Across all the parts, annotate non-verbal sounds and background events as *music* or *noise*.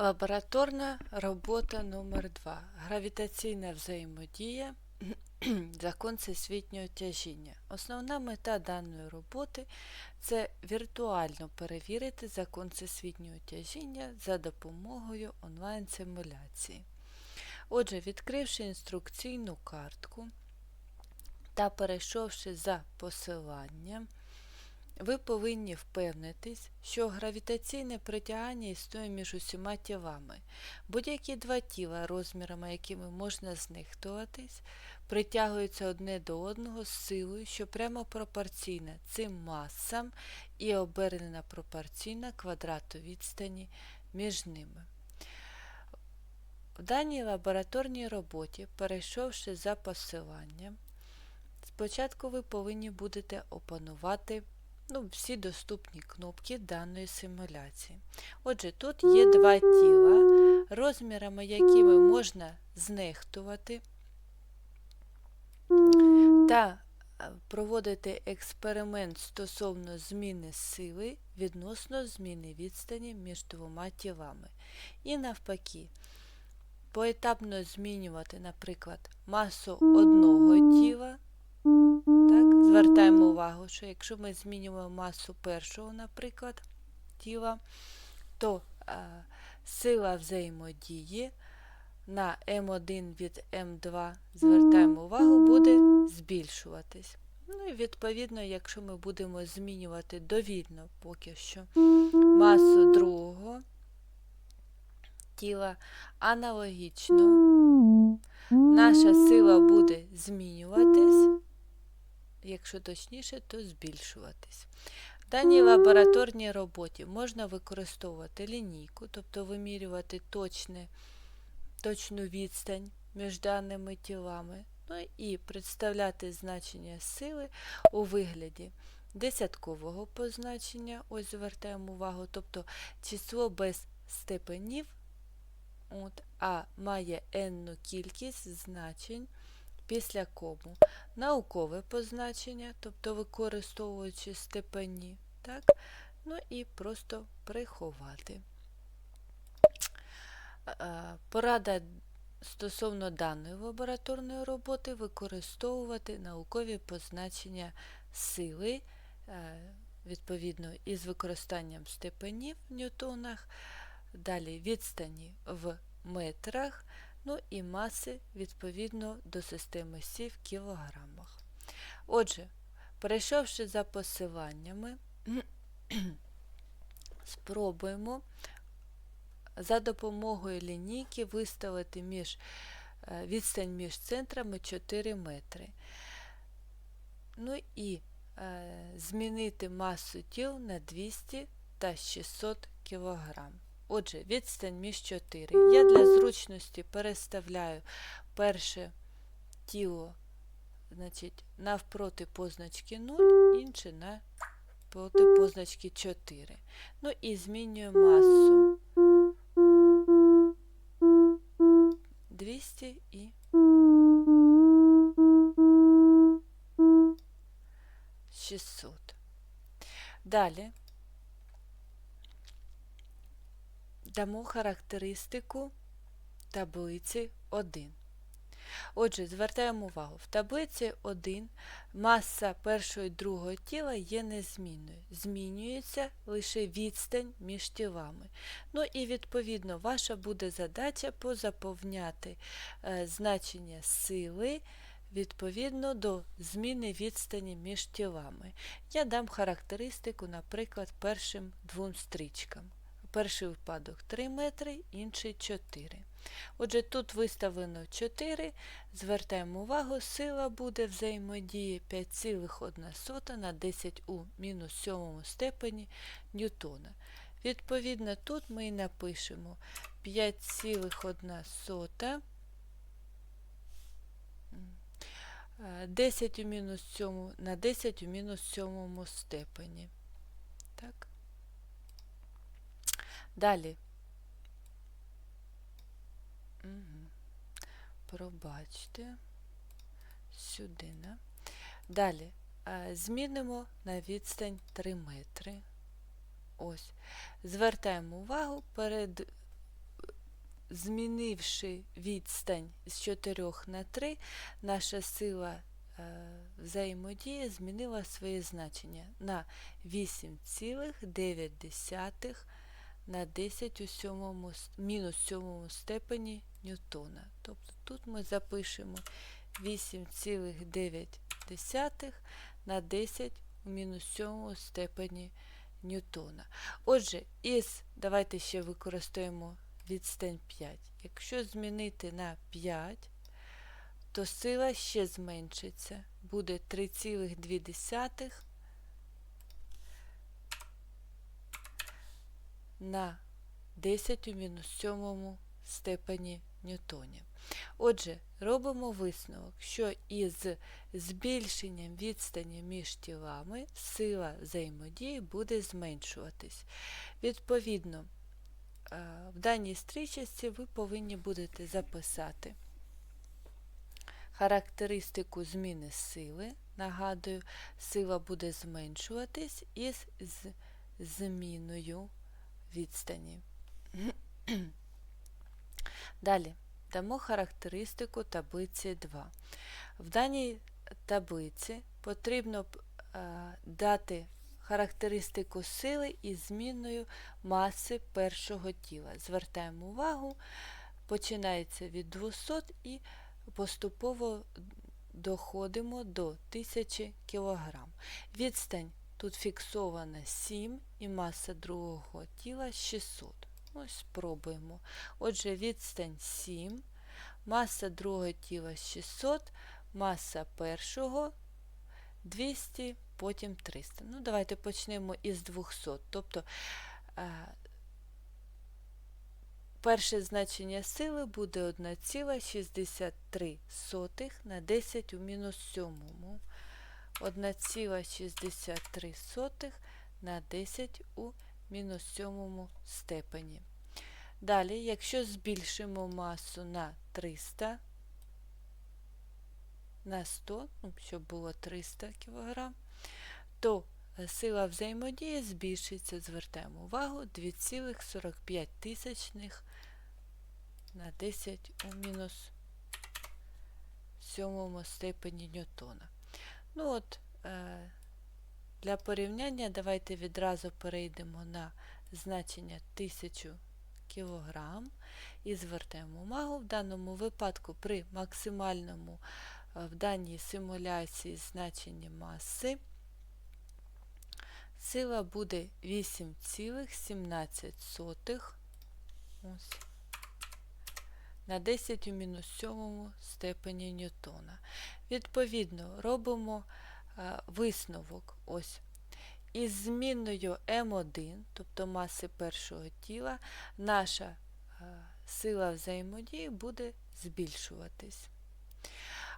Лабораторна робота номер 2 Гравітаційна взаємодія. *clears throat* Закон всесвітнього тяжіння. Основна мета даної роботи це віртуально перевірити закон всесвітнього тяжіння за допомогою онлайн-симуляції. Отже, відкривши інструкційну картку та перейшовши за посиланням, ви повинні впевнитись, що гравітаційне притягання існує між усіма тілами. Будь-які два тіла, розмірами якими можна знихтуватись, притягуються одне до одного з силою, що прямо пропорційна цим масам і обернена пропорційна квадрату відстані між ними. В даній лабораторній роботі, перейшовши за посиланням, спочатку ви повинні будете опанувати ну, всі доступні кнопки даної симуляції. Отже, тут є два тіла, розмірами якими можна знехтувати та е, проводити експеримент стосовно зміни сили відносно зміни відстані між двома тілами. І навпаки, поетапно змінювати, наприклад, масу одного тіла. Звертаємо увагу, що якщо ми змінюємо масу першого, наприклад, тіла, то а, сила взаємодії на М1 від М2, звертаємо увагу, буде збільшуватись. Ну і відповідно, якщо ми будемо змінювати довільно поки що масу другого тіла, аналогічно наша сила буде змінюватись якщо точніше, то збільшуватись. В даній лабораторній роботі можна використовувати лінійку, тобто вимірювати точне, точну відстань між даними тілами, ну і представляти значення сили у вигляді десяткового позначення, ось звертаємо увагу, тобто число без степенів, от, а має n кількість значень після кому наукове позначення, тобто використовуючи степені, так? ну і просто приховати. Порада стосовно даної лабораторної роботи використовувати наукові позначення сили, е, відповідно, із використанням степенів в ньютонах, далі відстані в метрах ну і маси відповідно до системи Сі в кілограмах. Отже, перейшовши за посиланнями, *clears throat* спробуємо за допомогою лінійки виставити між, е, відстань між центрами 4 метри. Ну і е, змінити масу тіл на 200 та 600 кг. Отже, відстань між 4. Я для зручності переставляю перше тіло значить, навпроти позначки 0, інше навпроти позначки 4. Ну і змінюю масу 200 і 600. Далі дамо характеристику таблиці 1. Отже, звертаємо увагу, в таблиці 1 маса першого і другого тіла є незмінною. Змінюється лише відстань між тілами. Ну і, відповідно, ваша буде задача позаповняти е, значення сили відповідно до зміни відстані між тілами. Я дам характеристику, наприклад, першим двом стрічкам. Перший випадок 3 метри, інший 4. Отже, тут виставлено 4. Звертаємо увагу, сила буде взаємодії 5,1 на 10 у мінус 7 степені Ньютона. Відповідно, тут ми і напишемо 5,1 10 у мінус 7 на 10 у мінус 7 степені. Так. Далі. Угу. Пробачте. Сюди. Не? Далі. Змінимо на відстань 3 метри. Ось. Звертаємо увагу перед змінивши відстань з 4 на 3, наша сила е, взаємодії змінила своє значення на 8,9 на 10 у сьомому, мінус сьомому степені Ньютона. Тобто тут ми запишемо 8,9 на 10 у мінус сьомому степені Ньютона. Отже, із, давайте ще використаємо відстань 5. Якщо змінити на 5, то сила ще зменшиться. Буде 3,2 на 10 у мінус 7 степені Ньютонів. Отже, робимо висновок, що із збільшенням відстані між тілами сила взаємодії буде зменшуватись. Відповідно, е, в даній стрічці ви повинні будете записати характеристику зміни сили. Нагадую, сила буде зменшуватись із зміною відстані. *clears throat* Далі дамо характеристику таблиці 2. В даній таблиці потрібно е, дати характеристику сили із зміною маси першого тіла. Звертаємо увагу, починається від 200 і поступово доходимо до 1000 кг. Відстань тут фіксована 7 і маса другого тіла 600. Ось спробуємо. Отже, відстань 7, маса другого тіла 600, маса першого 200, потім 300. Ну, давайте почнемо із 200. Тобто е, перше значення сили буде 1,63 на 10 у мінус 7. 1,63 на 10 у мінус 7 степені. Далі, якщо збільшимо масу на 300 на 100, ну, щоб було 300 кг, то е, сила взаємодії збільшиться, звертаємо увагу, 2,45 тисячних на 10 у мінус 7 степені Ньютона. Ну от, е, для порівняння давайте відразу перейдемо на значення 1000 кг і звертаємо увагу. В даному випадку при максимальному е, в даній симуляції значенні маси сила буде 8,17 ось, на 10 у мінус 7 степені Ньютона. Відповідно, робимо е, висновок ось. Із зміною М1, тобто маси першого тіла, наша е, сила взаємодії буде збільшуватись.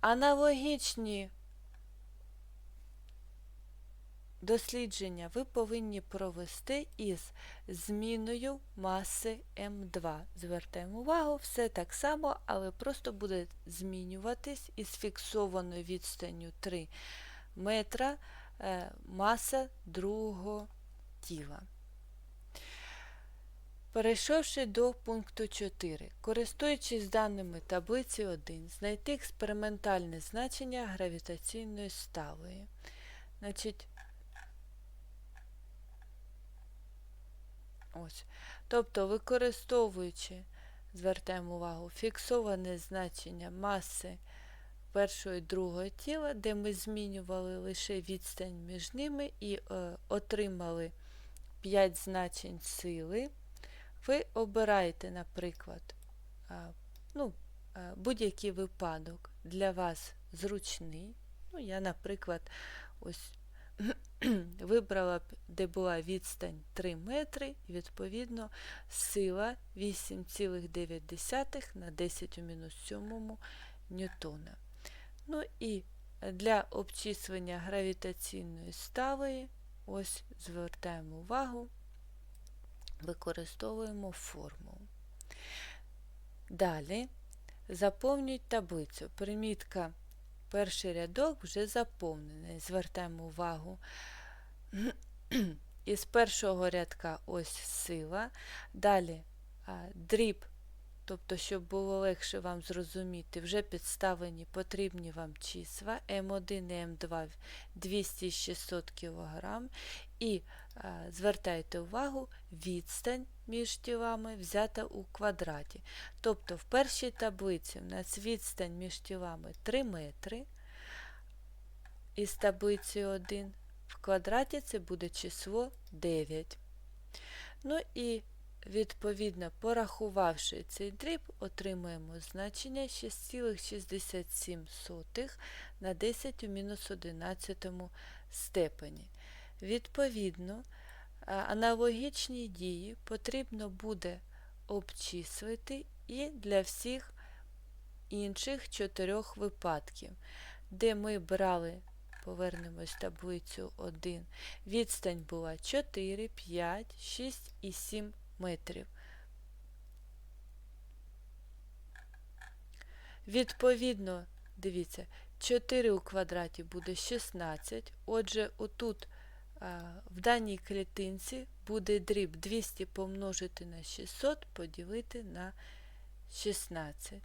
Аналогічні дослідження ви повинні провести із зміною маси М2. Звертаємо увагу, все так само, але просто буде змінюватись із фіксованою відстанню 3 метра е, маса другого тіла. Перейшовши до пункту 4, користуючись даними таблиці 1, знайти експериментальне значення гравітаційної сталої. Значить, ось. Тобто, використовуючи, звертаємо увагу, фіксоване значення маси першого і другого тіла, де ми змінювали лише відстань між ними і е, отримали 5 значень сили, ви обираєте, наприклад, е, ну, е, будь-який випадок для вас зручний. Ну, Я, наприклад, ось *clears throat* вибрала б, де була відстань 3 метри, і відповідно сила 8,9 на 10 у мінус 7 ньютона. Ну і для обчислення гравітаційної сталої, ось звертаємо увагу, використовуємо формулу. Далі заповнюють таблицю. Примітка перший рядок вже заповнений. Звертаємо увагу. *clears throat* Із першого рядка ось сила. Далі дріб тобто, щоб було легше вам зрозуміти, вже підставлені потрібні вам числа М1 і М2 200-600 кг. І е, звертайте увагу, відстань між тілами взята у квадраті. Тобто в першій таблиці у нас відстань між тілами 3 метри. Із таблиці 1 в квадраті це буде число 9. Ну і відповідно, порахувавши цей дріб, отримаємо значення 6,67 на 10 у мінус 11 степені. Відповідно, аналогічні дії потрібно буде обчислити і для всіх інших чотирьох випадків, де ми брали, повернемось в таблицю 1, відстань була 4, 5, 6 і 7 метрів. Відповідно, дивіться, 4 у квадраті буде 16. Отже, отут а, в даній клітинці буде дріб 200 помножити на 600 поділити на 16.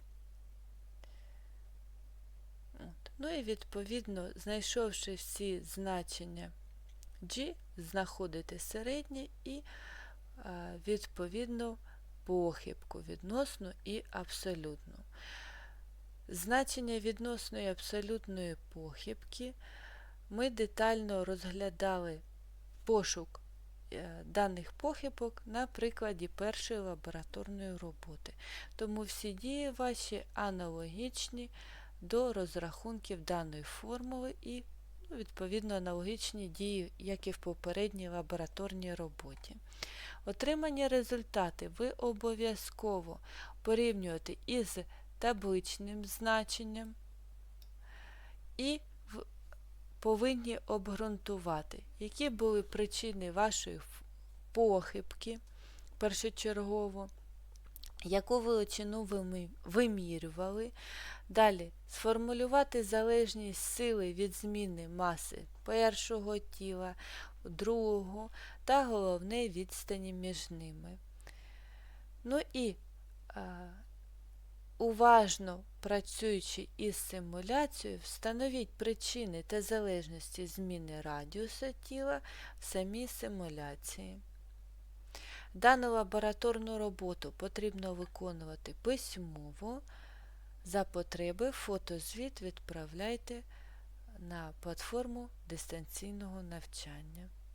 От. Ну і відповідно, знайшовши всі значення G, знаходите середнє і а, відповідно похибку відносну і абсолютну. Значення відносної абсолютної похибки ми детально розглядали пошук е, даних похибок на прикладі першої лабораторної роботи. Тому всі дії ваші аналогічні до розрахунків даної формули і, ну, відповідно, аналогічні дії, як і в попередній лабораторній роботі. Отримані результати ви обов'язково порівнюєте із табличним значенням і повинні обґрунтувати, які були причини вашої похибки першочергово, яку величину ви вимірювали. Далі сформулювати залежність сили від зміни маси першого тіла, другого та головне відстані між ними. Ну і а, уважно працюючи із симуляцією, встановіть причини та залежності зміни радіуса тіла в самій симуляції. Дану лабораторну роботу потрібно виконувати письмово. За потреби фотозвіт відправляйте на платформу дистанційного навчання.